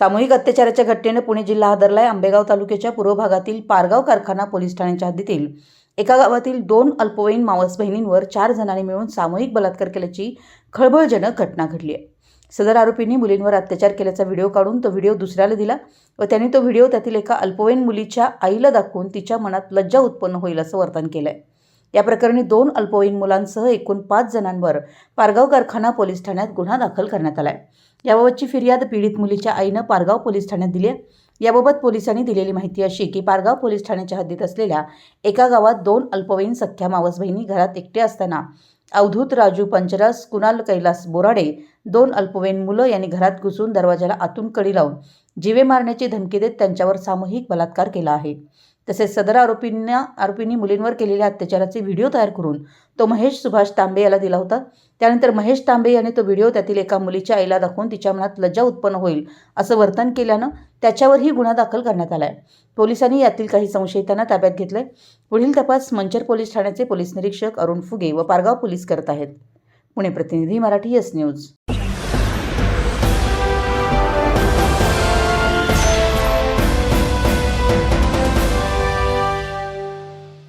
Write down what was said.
सामूहिक अत्याचाराच्या घटनेनं पुणे जिल्हा हादरलाय आंबेगाव तालुक्याच्या पूर्व भागातील पारगाव कारखाना पोलीस ठाण्याच्या हद्दीतील. एका गावातील दोन अल्पवयीन मावस बहिणींवर चार जणांनी मिळून सामूहिक बलात्कार केल्याची खळबळजनक घटना घडली आहे. सदर आरोपींनी मुलींवर अत्याचार केल्याचा व्हिडिओ काढून तो व्हिडिओ दुसऱ्याला दिला व त्यांनी तो व्हिडिओ त्यातील एका अल्पवयीन मुलीच्या आईला दाखवून तिच्या मनात लज्जा उत्पन्न होईल असं वर्तन केलं आहे या प्रकरणी दोन अल्पवयीन मुलांसह एकूण पाच जणांवर पारगाव कारखाना पोलीस ठाण्यात गुन्हा दाखल करण्यात आलाय. याबाबतची फिर्याद पीडित मुलीच्या आईनं पारगाव पोलीस ठाण्यात दिली आहे. याबाबत पोलिसांनी दिलेली माहिती अशी की पारगाव पोलीस ठाण्याच्या हद्दीत असलेल्या एका गावात दोन अल्पवयीन सख्या मावस बहिणी घरात एकटे असताना अवधूत राजू पंचरास कुणाल कैलास बोराडे दोन अल्पवयीन मुलं यांनी घरात घुसून दरवाजाला आतून कडी लावून जीवे मारण्याची धमकी देत त्यांच्यावर सामूहिक बलात्कार केला आहे. तसेच सदर आरोपींना आरोपींनी मुलींवर केलेल्या अत्याचाराचे व्हिडिओ तयार करून तो महेश सुभाष तांबे याला दिला होता. त्यानंतर महेश तांबे याने तो व्हिडिओ त्यातील एका मुलीच्या आईला दाखवून तिच्या मनात लज्जा उत्पन्न होईल असं वर्तन केल्यानं त्याच्यावरही गुन्हा दाखल करण्यात आला आहे पोलिसांनी यातील काही संशयितांना ताब्यात घेतलंय. पुढील तपास मंचर पोलीस ठाण्याचे पोलीस निरीक्षक अरुण फुगे व पारगाव पोलीस करत आहेत. पुणे प्रतिनिधी मराठी एस न्यूज.